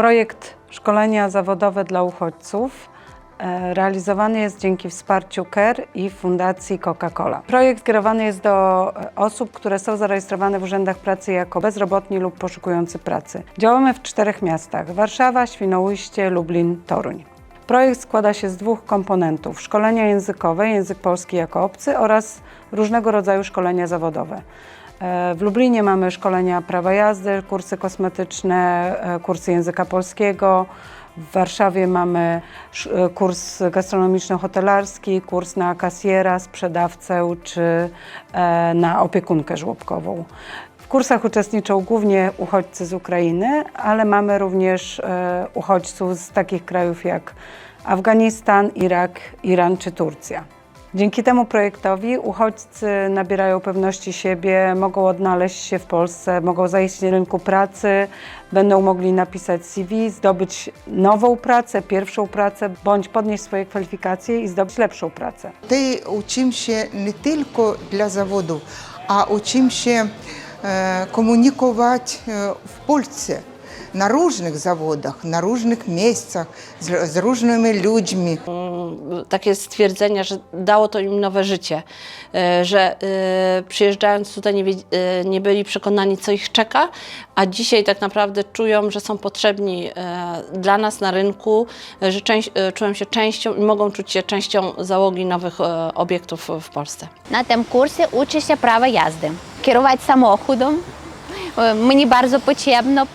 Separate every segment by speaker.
Speaker 1: Projekt Szkolenia Zawodowe dla Uchodźców e, realizowany jest dzięki wsparciu CARE i Fundacji Coca-Cola. Projekt kierowany jest do e, osób, które są zarejestrowane w urzędach pracy jako bezrobotni lub poszukujący pracy. Działamy w czterech miastach: Warszawa, Świnoujście, Lublin, Toruń. Projekt składa się z dwóch komponentów: szkolenia językowe, język polski jako obcy oraz różnego rodzaju szkolenia zawodowe. E, W Lublinie mamy szkolenia prawa jazdy, kursy kosmetyczne, e, kursy języka polskiego. W Warszawie mamy e, kurs gastronomiczno-hotelarski, kurs na kasjera, sprzedawcę czy na opiekunkę żłobkową. W kursach uczestniczą głównie uchodźcy z Ukrainy, ale mamy również uchodźców z takich krajów jak Afganistan, Irak, Iran czy Turcja. Dzięki temu projektowi uchodźcy nabierają pewności siebie, mogą odnaleźć się w Polsce, mogą zajść na rynku pracy, będą mogli napisać CV, zdobyć nową pracę, pierwszą pracę, bądź podnieść swoje kwalifikacje i zdobyć lepszą pracę.
Speaker 2: Tutaj uczymy się nie tylko dla zawodu, a uczymy się e, komunikować e, w Polsce на różnych zawodach, na różnych miejscach, z, z różnymi ludźmi.
Speaker 3: Takie stwierdzenia, że dało to im nowe życie, e, że e, przyjeżdżając tutaj nie, e, nie byli przekonani, co ich czeka, a dzisiaj tak naprawdę czują, że są potrzebni dla nas na rynku, że część, czują się częścią i mogą czuć się częścią załogi nowych obiektów w Polsce.
Speaker 4: Na tym kursie uczy się prawa jazdy, kierować samochodem. Mnie bardzo potrzebno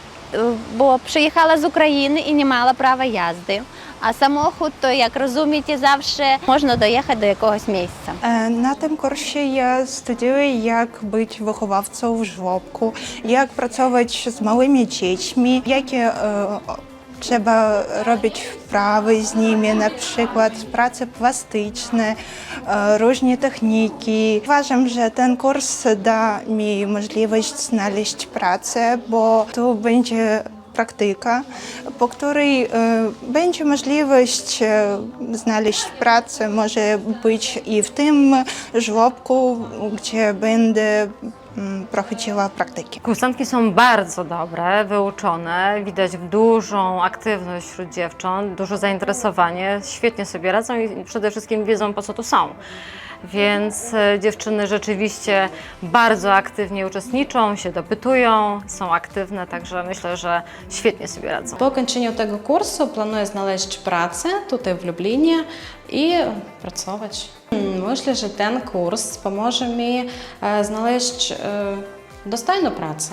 Speaker 4: бо приїхала з України і не мала права їзди. А самохід, то як розумієте, завжди можна доїхати до якогось місця.
Speaker 5: Е, На тим курсі я студію, як бути виховавцем в жлобку, як працювати з малими дітьми, які trzeba robić wprawy z nimi, na przykład prace plastyczne, e, różne techniki. Uważam, że ten kurs da mi możliwość znaleźć pracę, bo tu będzie praktyka, po której e, będzie możliwość e, znaleźć pracę, może być i w tym żłobku, gdzie będę prowadziła praktyki.
Speaker 6: Kursantki są bardzo dobre, wyuczone, widać dużą aktywność wśród dziewcząt, duże zainteresowanie, świetnie sobie radzą i przede wszystkim wiedzą po co tu są. Więc e, dziewczyny rzeczywiście bardzo aktywnie uczestniczą, się dopytują, są aktywne, także myślę, że świetnie sobie radzą.
Speaker 7: Po kończeniu tego kursu planuję znaleźć pracę tutaj w Lublinie i pracować. Hmm, myślę, że ten kurs pomoże mi e, znaleźć e, dostajną pracę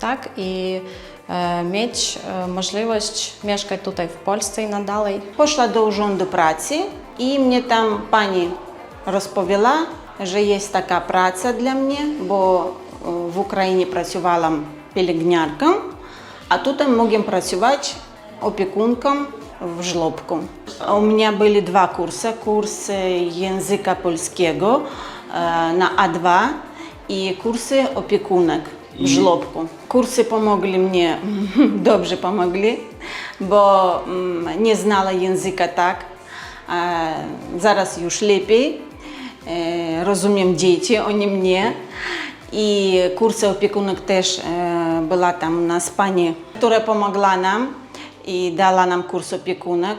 Speaker 7: tak? i mieć możliwość mieszkać tutaj w Polsce i nadalej.
Speaker 8: Poszła do Urzędu Pracy i mnie tam pani розповіла, що є така праця для мене, бо е, в Україні працювала пілігнярком, а тут можемо працювати опікунком w żłobku. У меня были два курса. Курс языка польskiego e, na A2 i kursy opiekunek w żłobku. Kursy pomogli mnie, dobrze pomogli, bo mm, nie znała języka tak. E, Zaraz już lepiej e, rozumiem dzieci, oni mnie. I kursy opiekunek też e, była tam nas pani, która pomogła nam i dała nam kurs opiekunek.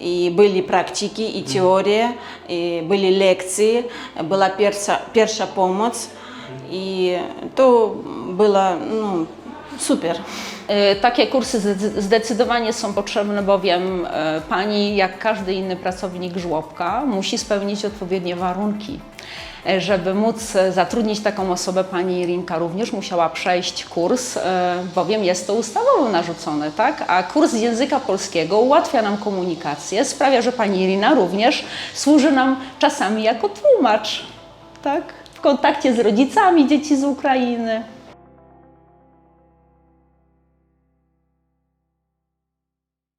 Speaker 8: I byli praktyki i teorie, i byli lekcje, była pierwsza, pierwsza pomoc i to było no, super.
Speaker 9: E, Takie kursy zde- zdecydowanie są potrzebne, bowiem e, pani, jak każdy inny pracownik żłobka, musi spełnić odpowiednie warunki. E, Żeby móc zatrudnić taką osobę, pani Irinka również musiała przejść kurs, bowiem jest to ustawowo narzucone, tak? A kurs języka polskiego ułatwia nam komunikację, sprawia, że pani Irina również służy nam czasami jako tłumacz, tak? W kontakcie z rodzicami dzieci z Ukrainy.